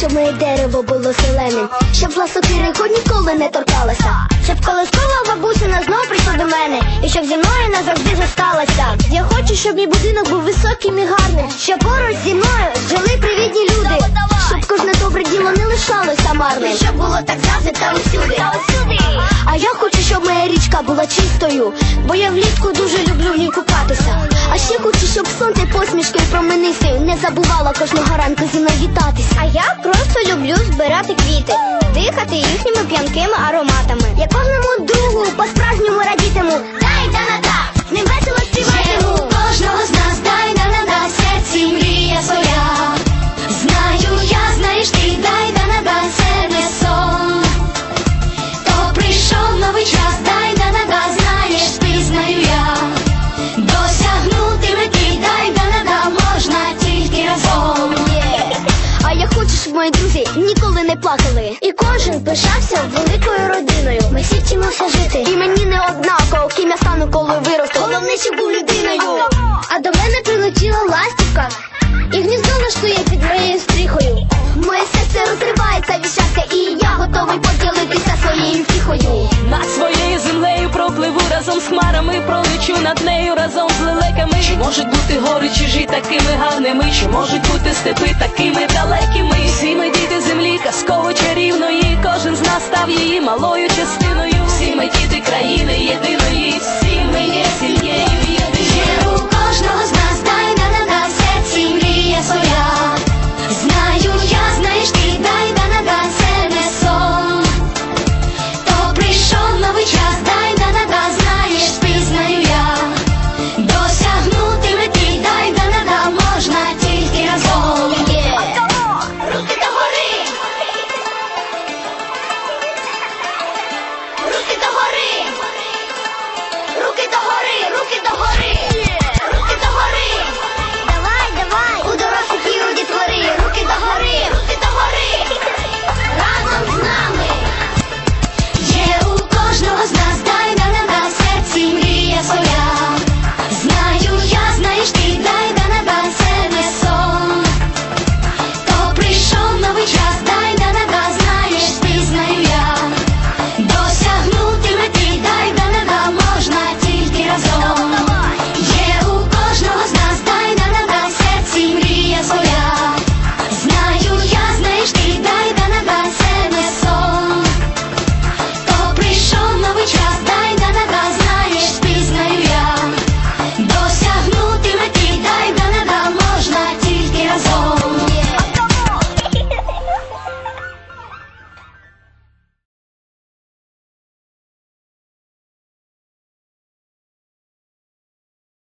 щоб моє дерево було зеленим, щоб ласокирику ніколи не торкалася, щоб колискова бабусина знов прийшла до мене, і щоб зі мною назавжди зосталася. Я хочу, щоб мій будинок був високим і гарним, щоб поруч зі мною жили привітні люди, щоб кожне добре діло не лишалося марним, щоб було так завжди та усюди. А я хочу, щоб моя річка була чистою, бо я влітку дуже люблю в ній купатися. Щоб сонце посмішки променистою не забувала кожного ранку зі мною вітатися. А я просто люблю збирати квіти, дихати їхніми п'янкими ароматами. І кожен пишався великою родиною. Ми всі вчимося жити. І мені не однаково, ким я стану, коли виросту. Головне, щоб був людиною. А до мене прилетіла ластівка, і гніздо влаштує під моєю стріхою. Моє серце розривається від і я готовий поділитися своєю втіхою. Над своєю землею пропливу разом з хмарами, пролечу над нею разом з лелеками. Чи можуть бути гори чужі такими гарними? Чи можуть бути степи такими далекими? Малою частиною. Всі ми діти країни єдиної. Stila